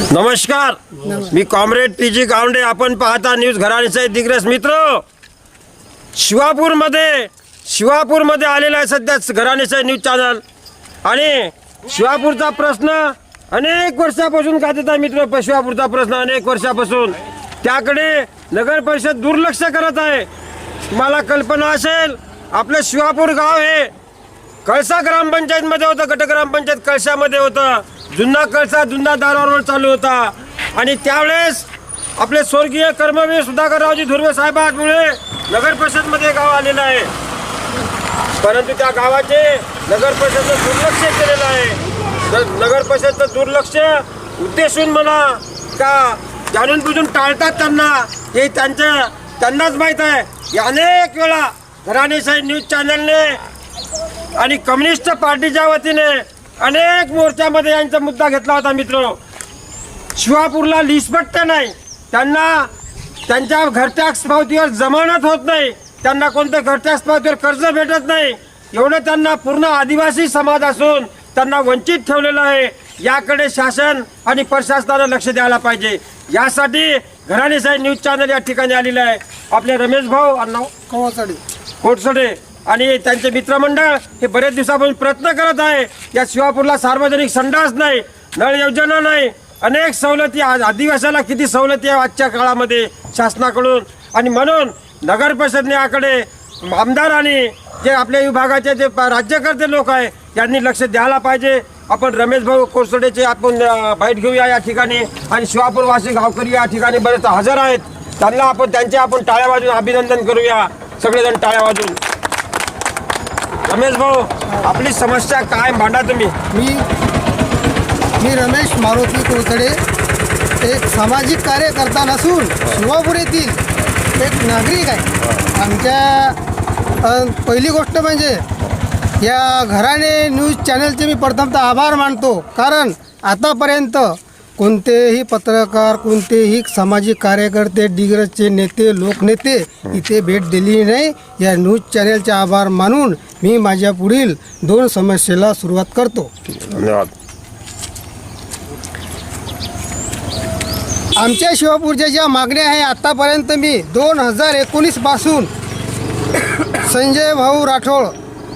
नमस्कार. मी comrade P G Gawande. आपण पाहता न्यूज घराणीचे दिग्रस मित्र. शिवापूरमध्ये शिवापूरमध्ये आलेला आहे सध्या घराणीचं न्यूज चॅनल. आणि शिवापूरचा प्रश्न अनेक वर्षापासून गाजत आहे मित्र? शिवापूरचा प्रश्न अनेक वर्षापासून. त्याकडे नगर परिषद दुर्लक्ष करत आहे. तुम्हाला कल्पना असेल आपलं शिवापूर गाव हे कळसा ग्रामपंचायतमध्ये होतं गट ग्रामपंचायत कळशामध्ये होतं. जुन्ना कळसा जुन्ना दारावर चालू होता. आणि त्यावेळेस आपले स्वर्गीय कर्मवीर सुधाकररावजी धुर्वे साहेबांमुळे नगर परिषदमध्ये गाव आलेलं आहे. परंतु त्या गावाचे नगर परिषदनं दुर्लक्ष केलेलं आहे. न- नगर परिषदचं दुर्लक्ष उद्देशून म्हणा का जाणून बुजून टाळतात त्यांना हे त्यांचं त्यांनाच माहीत आहे. या अनेक वेळा घराणेशाही न्यूज चॅनलने आणि कम्युनिस्ट पार्टीच्या वतीने अनेक मोर्चामध्ये यांचा मुद्दा घेतला होता मित्र. शिवापूरला लिस्पट्ट नाही. त्यांना त्यांच्या घरटॅक्स पावतीवर जमानत होत नाही. त्यांना कोणत्या घरटॅक्स पावतीवर कर्ज भेटत नाही. एवढं त्यांना पूर्ण आदिवासी समाज असून त्यांना वंचित ठेवलेलं आहे. याकडे शासन आणि प्रशासनानं लक्ष द्यायला पाहिजे. यासाठी घराणेसाई न्यूज चॅनल या ठिकाणी आलेलं आहे. आपले रमेश भाऊ अण्णा कवासाठी कोटसडे. आणि त्यांचे मित्रमंडळ हे बरेच दिवसापासून प्रयत्न करत आहे. या शिवापूरला सार्वजनिक संडास नाही नळ योजना नाही. अनेक सवलती आज आदिवासाला किती सवलती आहे आजच्या काळामध्ये शासनाकडून. आणि म्हणून नगर परिषदने याकडे आमदार आणि जे आपल्या विभागाचे जे प- राज्यकर्ते लोक आहे त्यांनी लक्ष द्यायला पाहिजे. आपण रमेश भाऊ कोरसडेचे आपण अ, भेट घेऊया या ठिकाणी. आणि शिवापूरवासी गावकरी या ठिकाणी बरेच हजर आहेत. त्यांना आपण त्यांचे आपण टाळ्या वाजून अभिनंदन करूया. सगळेजण टाळ्या वाजून. रमेश भाऊ आपली समस्या काय मांडा तुम्ही. मी मी रमेश मारुती कुलकडे एक सामाजिक कार्यकर्ता नसून शिवापूर येथील एक नागरिक आहे. आमच्या पहिली गोष्ट म्हणजे या घराणे न्यूज चॅनलचे मी प्रथमतः आभार मानतो. कारण आतापर्यंत कोणतेही पत्रकार कोणतेही सामाजिक कार्यकर्ते डिग्रजचे नेते लोकनेते इथे भेट दिली नाही. या न्यूज चॅनलचे आभार मानून मी माझ्या पुढील दोन समस्येला सुरुवात करतो. धन्यवाद. आमच्या शिवापूरच्या ज्या मागण्या आहे आत्तापर्यंत मी दोन हजार एकोणीसपासून संजय भाऊ राठोड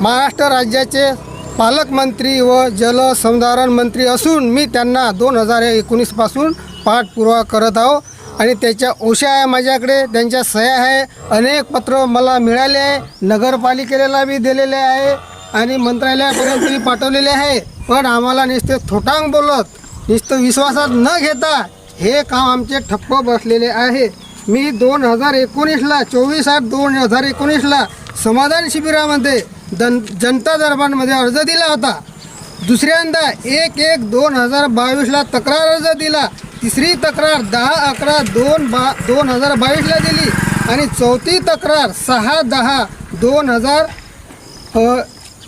महाराष्ट्र राज्याचे पालकमंत्री व जलसंधारण मंत्री असून मी त्यांना दोन हजार एकोणीसपासून पाठपुरावा करत आहो. आणि त्याच्या ओशा आहे माझ्याकडे त्यांच्या सह्या आहे. अनेक पत्र मला मिळाले आहे. नगरपालिकेला बी दिलेले आहे. आणि मंत्रालयापर्यंत मी पाठवलेले आहे. पण आम्हाला नुसते थोटांग बोलत नुसतं विश्वासात न घेता हे काम आमचे ठप्प बसलेले आहे. मी दोन हजार एकोणीसला चोवीस आठ दोन हजार एकोणीसला समाधान शिबिरामध्ये दन जनता दरबारमध्ये अर्ज दिला होता. दुसऱ्यांदा एक एक दोन हजार बावीसला तक्रार अर्ज दिला. तिसरी तक्रार दहा अकरा दोन बा दोन हजार बावीसला दिली. आणि चौथी तक्रार सहा दहा दोन हजार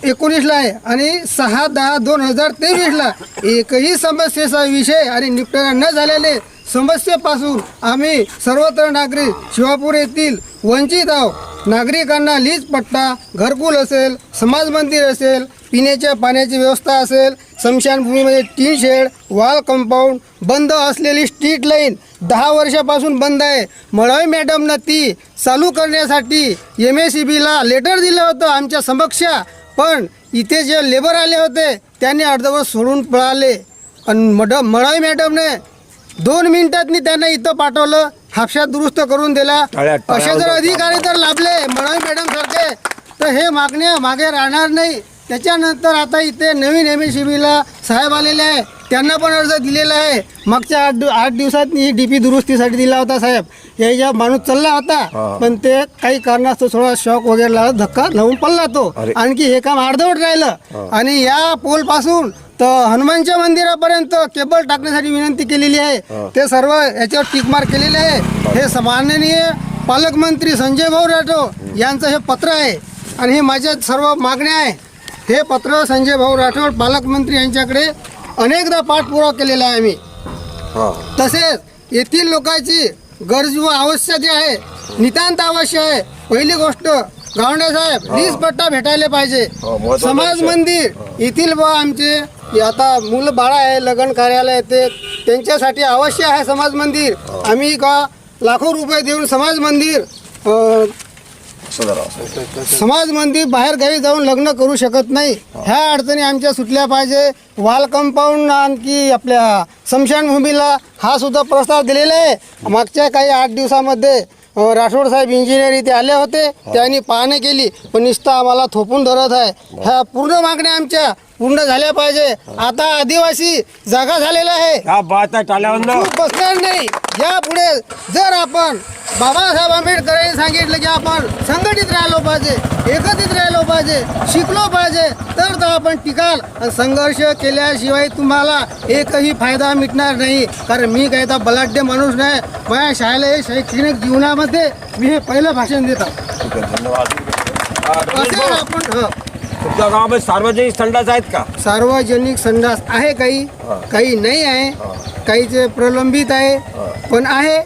एकोणीसला आहे. आणि सहा दहा दोन हजार तेवीसला. एकही समस्येचा विषय आणि निपटारा न झालेले समस्येपासून आम्ही सर्वत्र नागरिक शिवापूर येथील वंचित आहोत. नागरिकांना लीज पट्टा घरकुल असेल समाज मंदिर असेल पिण्याच्या पाण्याची व्यवस्था असेल स्मशानभूमीमध्ये टीन शेड वॉल कंपाऊंड बंद असलेली स्ट्रीट लाईन दहा वर्षापासून बंद आहे. मळावी मॅडमनं ती चालू करण्यासाठी एम एस सी बीला लेटर दिलं होतं आमच्या समक्ष. पण इथे जे लेबर आले होते त्यांनी अर्धवट सोडून पळाले. आणि मड मळावी मॅडमने दोन मिनिटात त्यांना इथं पाठवलं. हापशात दुरुस्त करून दिला. असे जर. अधिकारी जर लाभले. मळावी मॅडम सारखे. तर हे मागण्या मागे राहणार नाही. त्याच्यानंतर आता इथे नवीन एम एस सी बीला साहेब आलेले आहे. त्यांना पण अर्ज दिलेला आहे. मागच्या आठ आठ दिवसात मी डी पी दुरुस्तीसाठी दिला होता साहेब. याच्या माणूस चालला होता. पण ते काही कारणास्तव थोडा शॉक वगैरे धक्का लावून पडला तो. आणखी हे काम अर्धवट राहिलं. आणि या पोलपासून तर हनुमानच्या मंदिरापर्यंत केबल टाकण्यासाठी विनंती केलेली आहे. ते सर्व याच्यावर टिकमार केलेले आहे. हे माननीय पालकमंत्री संजय भाऊ राठोड यांचं हे पत्र आहे. आणि हे माझ्या सर्व मागण्या आहे. हे पत्र संजय भाऊ राठोड पालकमंत्री यांच्याकडे अनेकदा पाठपुरावा केलेला आहे आम्ही. तसेच येथील लोकांची गरज व आवश्यक जे आहे नितांत आवश्यक आहे. पहिली गोष्ट गावंडे साहेब वीज पट्टा भेटायला पाहिजे. समाज. मंदिर येथील व आमचे की आता मुलं बाळा आहे लग्न कार्यालय ते त्यांच्यासाठी अवश्य आहे समाज मंदिर. आम्ही का लाखो रुपये देऊन समाज मंदिर अ, समाज मंदिर बाहेर गावी जाऊन लग्न करू शकत नाही. ह्या अडचणी आमच्या सुटल्या पाहिजे. वाल कंपाऊंड आणखी आपल्या स्मशानभूमीला हा सुद्धा प्रस्ताव दिलेला आहे. मागच्या काही आठ दिवसामध्ये राठोड साहेब इंजिनियर इथे आले होते. त्यांनी पाहणी केली पण नुसतं आम्हाला थोपून धरत आहे. ह्या पूर्ण मागण्या आमच्या पूर्ण झाल्या पाहिजे. आता आदिवासी जागा झालेला आहे. बसणार नाही. यापुढे जर आपण बाबासाहेब आंबेडकर यांनी सांगितलं की आपण संघटित राहिलो पाहिजे एकत्रित राहिलो पाहिजे शिकलो पाहिजे तर तर आपण टिकाल. आणि संघर्ष केल्याशिवाय तुम्हाला एकही फायदा मिटणार नाही. कारण मी काही तर बलाढ्य माणूस नाही. माझ्या शालेय शैक्षणिक जीवनामध्ये मी हे पहिलं भाषण देतो. असेच आपण. तुमच्या गावामध्ये सार्वजनिक संडास आहेत का? सार्वजनिक संडास आहे काही काही नाही आहे. काहीचे प्रलंबित आहे. पण आहे.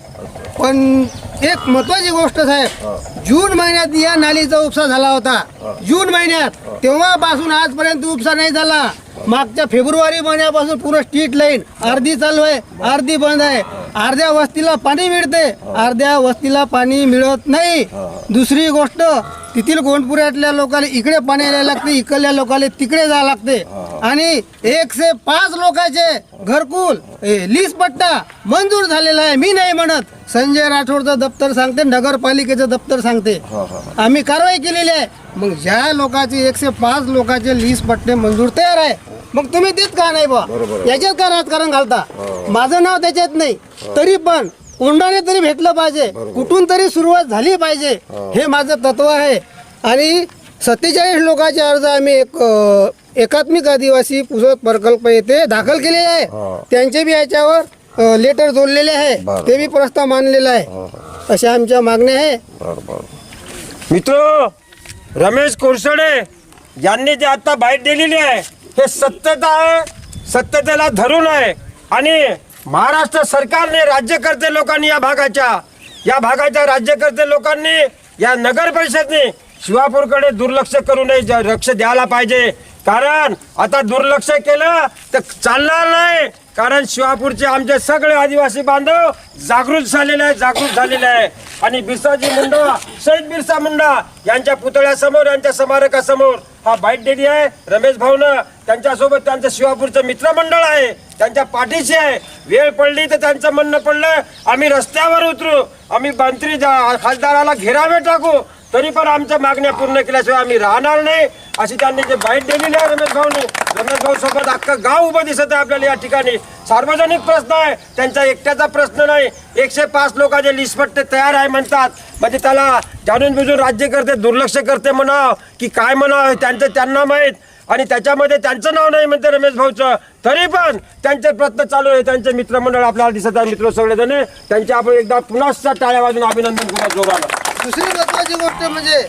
पण एक महत्वाची गोष्ट साहेब जून महिन्यात या नालीचा उपसा झाला होता. जून महिन्यात तेव्हापासून आजपर्यंत उपसा नाही झाला. मागच्या फेब्रुवारी महिन्यापासून पूर्ण स्ट्रीट लाईन अर्धी चालू आहे अर्धी बंद आहे. अर्ध्या वस्तीला पाणी मिळते अर्ध्या वस्तीला पाणी मिळत नाही. दुसरी गोष्ट तिथील गोंडपुऱ्यातल्या लोकांना इकडे पाणी यायला लागते इकडल्या लोकांना तिकडे जावं लागते. आणि एकशे पाच लोकांचे घरकुल ए, लीज पट्टा मंजूर झालेला आहे. मी नाही म्हणत. संजय राठोडचं दप्तर सांगते नगरपालिकेचं दप्तर सांगते. आम्ही कारवाई केलेली आहे. मग ज्या लोकांचे एकशे पाच लोकांचे लीज पट्टे मंजूर तयार आहे मग तुम्ही देत का नाही बा याच्यात का राजकारण घालता? माझं नाव त्याच्यात नाही. तरी पण कोंडाने तरी भेटलं पाहिजे. कुठून तरी सुरुवात झाली पाहिजे. हे. माझं तत्व आहे. आणि सत्तेचाळीस लोकांचे अर्ज आम्ही एक एकात्मिक आदिवासी पुसत प्रकल्प येथे दाखल केलेले आहे. त्यांचे बी याच्यावर लेटर जोडलेले आहे. ते बी प्रस्ताव मानलेला आहे. अशा आमच्या मागण्या आहे. मित्र रमेश कोरसडे यांनी जे आता बाईट दिलेली आहे हे सत्यता आहे सत्यतेला धरून आहे. आणि महाराष्ट्र सरकारने राज्यकर्ते लोकांनी या भागाच्या या भागाच्या राज्यकर्ते लोकांनी या नगर परिषदने शिवापूरकडे दुर्लक्ष करू नये लक्ष द्यायला पाहिजे. कारण आता दुर्लक्ष केलं तर चालणार नाही. कारण शिवापूरचे आमचे सगळे आदिवासी बांधव जागृत झालेले आहे जागृत झालेले आहे आणि बिरसाजी मुंडा शहीद बिरसा मुंडा यांच्या पुतळ्यासमोर यांच्या स्मारकासमोर हा बाईट डेडी आहे. रमेश भाऊनं त्यांच्यासोबत त्यांचं शिवापूरचं मित्रमंडळ आहे. त्यांच्या पाठीशी आहे. वेळ पडली तर त्यांचं म्हणणं पडलं. आम्ही रस्त्यावर उतरू. आम्ही मंत्री जा- खासदाराला घेरावे टाकू. तरी पण आमच्या मागण्या पूर्ण केल्याशिवाय आम्ही राहणार नाही. अशी त्यांनी जे बाईट दिलेली आहे रमेश भाऊनी रमेश भाऊ सोबत अख्खं गाव उभं दिसत आहे आपल्याला या ठिकाणी. सार्वजनिक प्रश्न आहे त्यांचा एकट्याचा प्रश्न नाही. एकशे पाच लोकांचे लिस्पट्टे तयार आहे म्हणतात. म्हणजे त्याला जाणून बुजून राज्य करते दुर्लक्ष करते म्हणाव की काय म्हणावं त्यांचं त्यांना माहीत. आणि त्याच्यामध्ये त्यांचं नाव नाही म्हणते रमेश भाऊचं. तरी पण त्यांचे प्रयत्न चालू आहे. त्यांचे मित्रमंडळ आपल्याला दिसत आहे मित्र सगळेजण. त्यांचे आपण एकदा पुन्हा टाळ्या वाजून अभिनंदन करूया जोरानं. दुसरी महत्त्वाची गोष्ट म्हणजे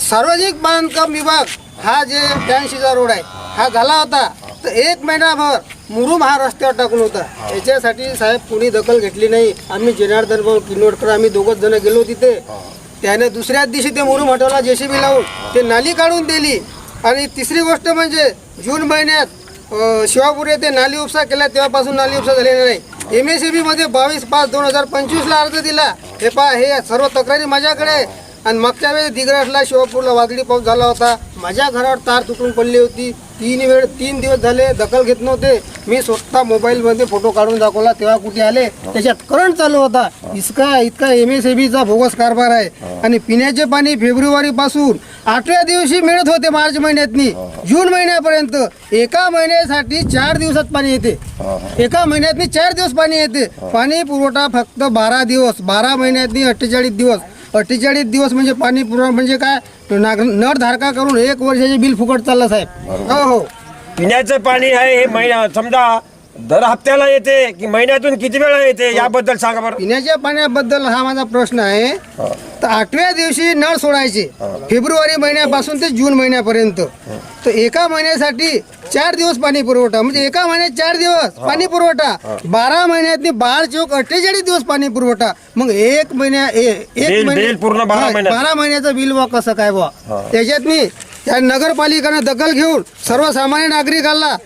सार्वजनिक बांधकाम विभाग हा जे ब्याऐंशीचा रोड आहे हा झाला होता. तर एक महिनाभर मुरुम हा रस्त्यावर टाकून होता. याच्यासाठी साहेब कुणी दखल घेतली नाही. आम्ही जनार्दन भाऊ किनोडकर आम्ही दोघंच जण गेलो तिथे. त्याने दुसऱ्याच दिवशी ते मुरुम हटवला जेसीबी लावून. ते नाली काढून दिली. आणि तिसरी गोष्ट म्हणजे जून महिन्यात शिवापूर येथे नाली उपसा केला तेव्हापासून नाली उपसा झालेला नाही. एम एस बी मध्ये बावीस पाच दोन हजार पंचवीसला अर्ज दिला. हे पहा हे सर्व तक्रारी माझ्याकडे. आणि मागच्या वेळेस दिग्रसला शिवापूरला वादळी पाऊस झाला होता. माझ्या घरावर तार तुटून पडली होती. तीन वेळ तीन दिवस झाले दखल घेत नव्हते. मी स्वतः मोबाईलमध्ये फोटो काढून दाखवला. तेव्हा कुठे आले? त्याच्यात करंट चालू होता. इतका इतका एम एस बीचा बोगस कारभार आहे. आणि पिण्याचे पाणी फेब्रुवारी पासून आठव्या दिवशी मिळत होते मार्च महिन्यातनी. जून महिन्यापर्यंत एका महिन्यासाठी चार दिवसात पाणी येते. एका महिन्यातनी चार दिवस पाणी येते. पाणी पुरवठा फक्त बारा दिवस बारा महिन्यातनी अठ्ठेचाळीस दिवस. अठ्ठेचाळीस दिवस म्हणजे पाणी पुरवठा म्हणजे काय? नळ धारका करून एक वर्षाचे बिल फुकट चाललं साहेब. हो हो. पिण्याचं पाणी आहे हे महिना समजा दर हप्त्याला येते की महिन्यातून किती वेळा येते याबद्दल सांगा बरं. पिण्याच्या पाण्याबद्दल हा माझा प्रश्न आहे. तर आठव्या दिवशी नळ सोडायचे. फेब्रुवारी महिन्यापासून ते जून महिन्यापर्यंत. तर एका महिन्यासाठी चार दिवस पाणी पुरवठा. म्हणजे एका महिन्यात चार दिवस पाणी पुरवठा. बारा महिन्यातनी बारा चौक अठ्ठेचाळीस दिवस पाणी पुरवठा. मग एक महिन्या एक बिल- महिन्या- बिल पूर्ण बारा महिन्यात. बारा महिन्याचं बिल बा कसं काय बा त्याच्यात मी या नगरपालिकेनं दखल घेऊन सर्वसामान्य नागरिकांना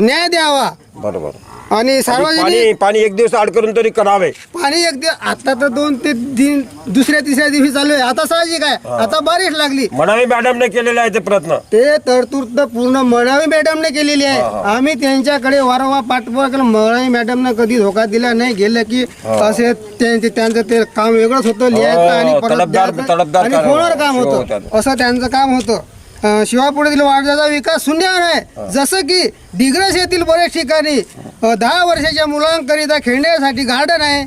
न्याय द्यावा. बरोबर. आणि सार्वजनिक पाणी एक दिवस आड करून तरी करावे. पाणी एक दिवस आता तर दोन ते तीन दुसऱ्या तिसऱ्या दिवशी चालू आहे. आता साहजिक आहे. आता बारिश लागली. म्हणावी मॅडमने केलेला आहे ते प्रयत्न. ते तरतूद तर पूर्ण मळावी मॅडमने केलेली आहे. आम्ही त्यांच्याकडे वारंवार पाठपुरा केलं. मळावी मॅडमनं कधी धोका दिला नाही. गेलं की असे त्यांचे त्यांचं ते काम वेगळंच होतं. लिहायचं आणि परत तडफदार- द्यायचं. तडफदार आणि काम होणार काम होतं. होतं. असं त्यांचं काम होतं. अं, शिवापुरातील वार्डाचा विकास शून्यावर आहे. जसं की दिग्रस येथील बऱ्याच ठिकाणी अं, दहा वर्षाच्या मुलांकरिता खेळण्यासाठी गार्डन आहे.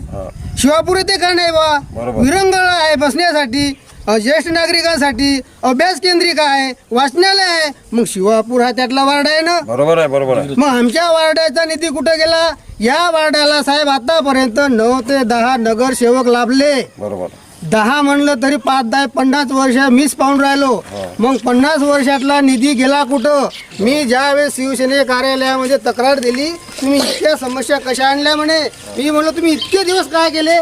शिवापूर येथे का नाही बा? बरोबर. विरंगुळा आहे बसण्यासाठी. अ, ज्येष्ठ नागरिकांसाठी अभ्यास केंद्रिका आहे वाचनालय आहे. मग शिवापूर हा त्यातला वार्ड आहे ना? बरोबर आहे बरोबर आहे. मग आमच्या वार्डाचा निधी कुठे गेला? या वार्डाला साहेब आतापर्यंत नऊ ते दहा नगरसेवक लाभले. बरोबर. दहा म्हणलं तरी पाच दहा पन्नास वर्ष मीच पाहून राहिलो. मग पन्नास वर्षातला निधी गेला कुठं? मी ज्यावेळेस शिवसेने कार्यालयामध्ये तक्रार दिली तुम्ही इतक्या समस्या कशा आणल्या म्हणे? मी म्हणलं तुम्ही इतके दिवस काय केले?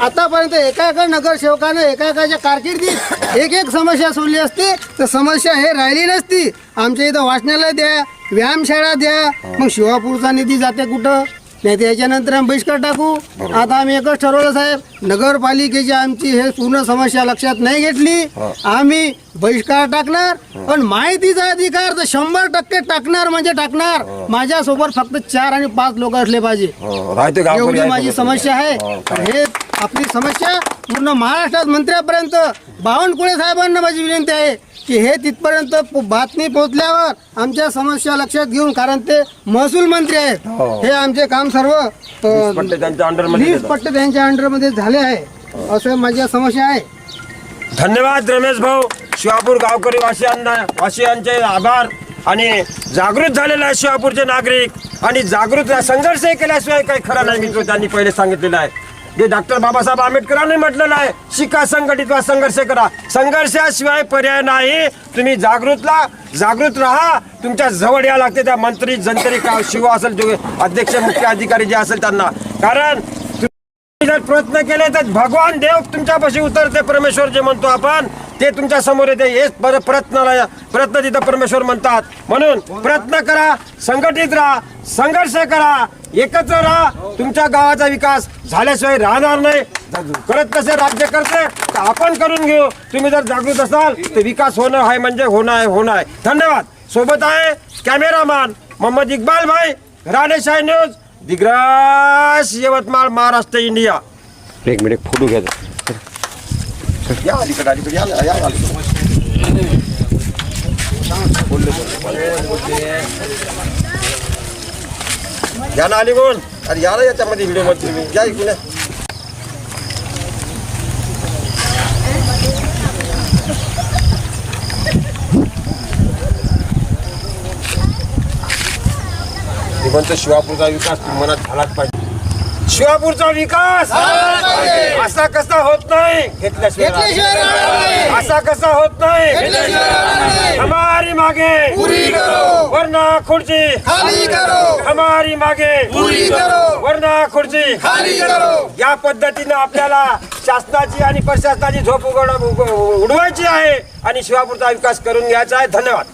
आतापर्यंत एका एका नगरसेवकानं एका एकाच्या कारकिर्दीत एक एक समस्या सोडली असती. तर समस्या हे राहिली नसती. आमच्या इथं वाचनालय द्या व्यायामशाळा द्या. मग शिवापूरचा निधी जाते कुठं? नाही तर याच्यानंतर आम्ही बहिष्कार टाकू. आता आम्ही एकच ठरवलं साहेब नगरपालिकेची आमची हे पूर्ण समस्या लक्षात नाही घेतली. आम्ही बहिष्कार टाकणार पण माहितीचा अधिकार तर शंभर टक्के टाकणार म्हणजे टाकणार. माझ्यासोबत फक्त चार आणि पाच लोक असले पाहिजे. हो, राहते गावकरी एवढी आहे माझी सोबत. समस्या आहे. हो, काय. हे आपली समस्या पूर्ण महाराष्ट्रात मंत्र्यापर्यंत बावनकुळे साहेबांना माझी विनंती आहे की हे तिथपर्यंत पो- बातमी पोहोचल्यावर आमच्या समस्या लक्षात घेऊन कारण ते महसूल मंत्री आहेत. हो. हे आमचे काम सर्व अ, पट्टे त्यांच्या अंडरमध्ये वीस. पट्टे त्यांच्या अंडरमध्ये झाले आहे. असं माझ्या समस्या आहे. धन्यवाद रमेश भाऊ. शिवापूर गावकरी वासियांना वासियांचे आभार आणि जागृत झालेले आहे शिवापूरचे नागरिक आणि जागृत संघर्ष केल्याशिवाय काही खरं नाही मित्र त्यांनी पहिले सांगितलेलं आहे. जे डॉक्टर बाबासाहेब आंबेडकरांनी म्हटलेलं आहे शिका संघटित वा संघर्ष करा. संघर्षाशिवाय पर्याय नाही. तुम्ही जागृतला जागृत राहा. तुमच्या जवळ या लागते त्या मंत्री जंतरी का शिव असेल जो अध्यक्ष मुख्य अधिकारी जे असेल त्यांना. कारण तुम्ही जर प्रयत्न केले तर भगवान देव तुमच्यापाशी उतरते परमेश्वर जे म्हणतो आपण. ते तुमच्यासमोर येते. हेच प्रयत्नाला प्रयत्न तिथं परमेश्वर म्हणतात. म्हणून प्रयत्न करा संघटित राहा संघर्ष करा एकत्र राहा. तुमच्या गावाचा विकास झाल्याशिवाय राहणार नाही. करत कसे राज्य करते तर आपण करून घेऊ. तुम्ही जर जागृत असाल तर विकास होणं आहे म्हणजे होणं आहे होणं आहे धन्यवाद. सोबत आहे cameraman Mohammad Iqbal Bhai Raneshahi news Digras Yavatmal Maharashtra India. एक मिनिट फोटो घ्या या अलीकडे अलीकडे या ना, या अलीकडे. या ना अलीकडून अरे या ना याच्यामध्ये व्हिडिओमध्ये तुम्ही या इकडून या. मी म्हणतो शिवापूरचा विकास मनात झालाच पाहिजे शिवापूरचा विकास! असा कसा होत नाही? घेतल्याशिवाय. असा कसा होत नाही? हमारी मागे. वरना खुर्ची. खाली करो. हमारी मागे. पूरी करो. वरना खुर्ची. खाली करो. या पद्धतीनं आपल्याला शासनाची आणि प्रशासनाची झोप उघड उडवायची आहे. आणि शिवापूरचा विकास करून घ्यायचा आहे. धन्यवाद.